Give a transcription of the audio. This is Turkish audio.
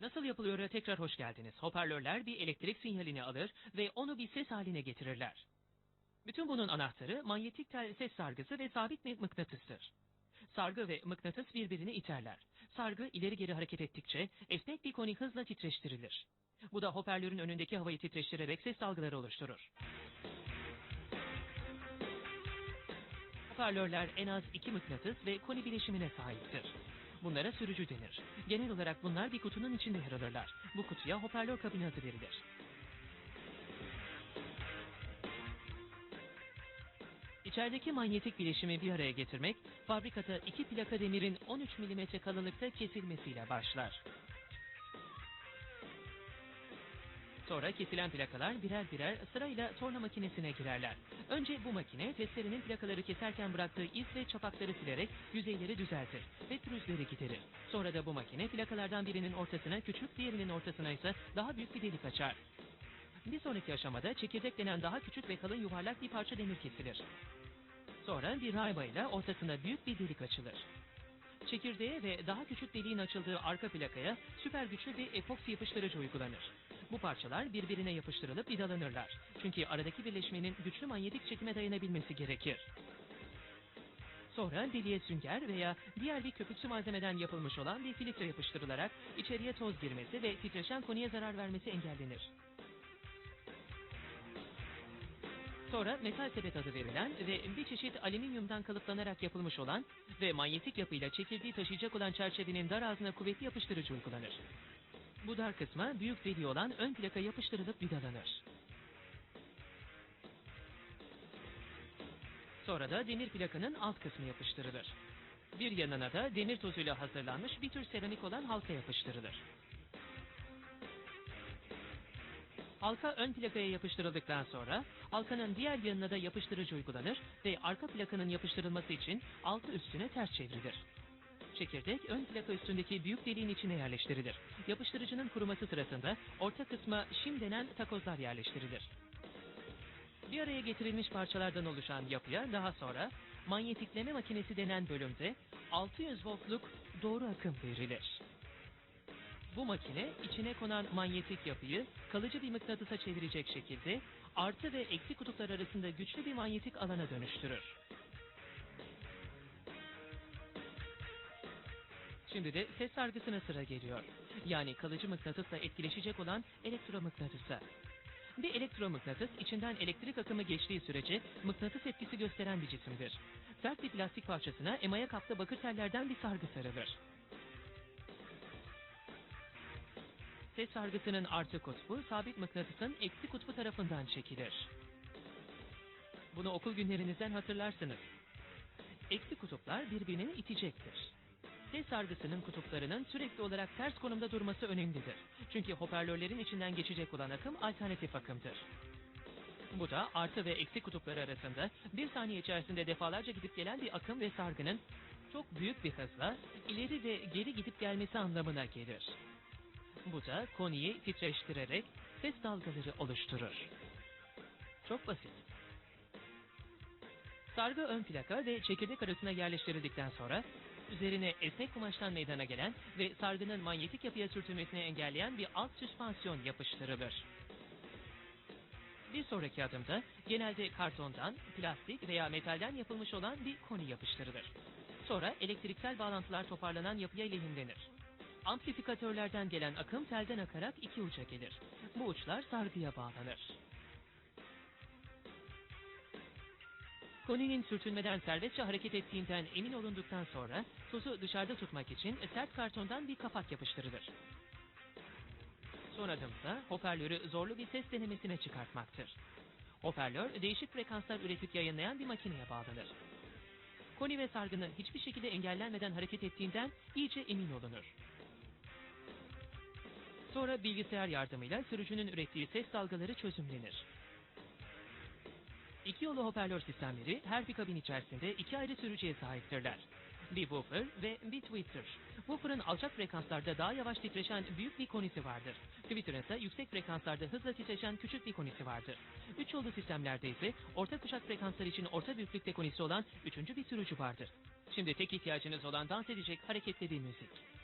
Nasıl yapılıyor'a tekrar hoş geldiniz. Hoparlörler bir elektrik sinyalini alır ve onu bir ses haline getirirler. Bütün bunun anahtarı manyetik tel ses sargısı ve sabit bir mıknatıstır. Sargı ve mıknatıs birbirini iterler. Sargı ileri geri hareket ettikçe esnek bir koni hızla titreştirilir. Bu da hoparlörün önündeki havayı titreştirerek ses dalgaları oluşturur. Hoparlörler en az iki mıknatıs ve koni bileşimine sahiptir. Bunlara sürücü denir. Genel olarak bunlar bir kutunun içinde yer alırlar. Bu kutuya hoparlör kabini adı verilir. İçerideki manyetik bileşimi bir araya getirmek, fabrikata iki plaka demirin 13 mm kalınlıkta kesilmesiyle başlar. Sonra kesilen plakalar birer birer sırayla torna makinesine girerler. Önce bu makine testerenin plakaları keserken bıraktığı iz ve çapakları silerek yüzeyleri düzeltir ve pürüzleri giderir. Sonra da bu makine plakalardan birinin ortasına küçük, diğerinin ortasına ise daha büyük bir delik açar. Bir sonraki aşamada çekirdek denen daha küçük ve kalın yuvarlak bir parça demir kesilir. Sonra bir rayba ile ortasına büyük bir delik açılır. Çekirdeğe ve daha küçük deliğin açıldığı arka plakaya süper güçlü bir epoksi yapıştırıcı uygulanır. Bu parçalar birbirine yapıştırılıp vidalanırlar. Çünkü aradaki birleşmenin güçlü manyetik çekime dayanabilmesi gerekir. Sonra deliğe sünger veya diğer bir köpüksü malzemeden yapılmış olan bir filtre yapıştırılarak içeriye toz girmesi ve titreşen konuya zarar vermesi engellenir. Sonra metal sepet adı verilen ve bir çeşit alüminyumdan kalıplanarak yapılmış olan ve manyetik yapıyla çekirdeği taşıyacak olan çerçevenin dar ağzına kuvvetli yapıştırıcı uygulanır. Bu dar kısma büyük deliği olan ön plaka yapıştırılıp vidalanır. Sonra da demir plakanın alt kısmı yapıştırılır. Bir yanına da demir tozuyla hazırlanmış bir tür seramik olan halka yapıştırılır. Halka ön plakaya yapıştırıldıktan sonra halkanın diğer yanına da yapıştırıcı uygulanır ve arka plakanın yapıştırılması için altı üstüne ters çevrilir. Çekirdek ön plaka üstündeki büyük deliğin içine yerleştirilir. Yapıştırıcının kuruması sırasında orta kısma şim denen takozlar yerleştirilir. Bir araya getirilmiş parçalardan oluşan yapıya daha sonra manyetikleme makinesi denen bölümde 600 voltluk doğru akım verilir. Bu makine içine konan manyetik yapıyı kalıcı bir mıknatısa çevirecek şekilde artı ve eksi kutuplar arasında güçlü bir manyetik alana dönüştürür. Şimdi de ses sargısına sıra geliyor. Yani kalıcı mıknatısla etkileşecek olan elektromıknatısa. Bir elektromıknatıs içinden elektrik akımı geçtiği sürece mıknatıs etkisi gösteren bir cisimdir. Sert bir plastik parçasına emaya kaplı bakır tellerden bir sargı sarılır. Ses sargısının artı kutbu sabit mıknatısın eksi kutbu tarafından çekilir. Bunu okul günlerinizden hatırlarsınız. Eksi kutuplar birbirini itecektir. Ses sargısının kutuplarının sürekli olarak ters konumda durması önemlidir. Çünkü hoparlörlerin içinden geçecek olan akım alternatif akımdır. Bu da artı ve eksi kutupları arasında bir saniye içerisinde defalarca gidip gelen bir akım ve sargının çok büyük bir hızla ileri ve geri gidip gelmesi anlamına gelir. Bu da koniyi titreştirerek ses dalgaları oluşturur. Çok basit. Sargı ön plaka ve çekirdek arasına yerleştirildikten sonra üzerine esnek kumaştan meydana gelen ve sargının manyetik yapıya sürtünmesini engelleyen bir alt süspansiyon yapıştırılır. Bir sonraki adımda genelde kartondan, plastik veya metalden yapılmış olan bir koni yapıştırılır. Sonra elektriksel bağlantılar toparlanan yapıya lehimlenir. Amplifikatörlerden gelen akım telden akarak iki uca gelir. Bu uçlar sargıya bağlanır. Koninin sürtünmeden serbestçe hareket ettiğinden emin olunduktan sonra tozu dışarıda tutmak için sert kartondan bir kapak yapıştırılır. Son adımsa hoparlörü zorlu bir ses denemesine çıkartmaktır. Hoparlör değişik frekanslar üretip yayınlayan bir makineye bağlanır. Koni ve sargının hiçbir şekilde engellenmeden hareket ettiğinden iyice emin olunur. Sonra bilgisayar yardımıyla sürücünün ürettiği ses dalgaları çözümlenir. İki yolu hoparlör sistemleri her bir kabin içerisinde iki ayrı sürücüye sahiptirler. Bir woofer ve bir tweeter. Woofer'ın alçak frekanslarda daha yavaş titreşen büyük bir konisi vardır. Tweeter'ın ise yüksek frekanslarda hızla titreşen küçük bir konisi vardır. Üç yollu sistemlerde ise orta kuşak frekanslar için orta büyüklükte konisi olan üçüncü bir sürücü vardır. Şimdi tek ihtiyacınız olan dans edecek hareketli bir müzik.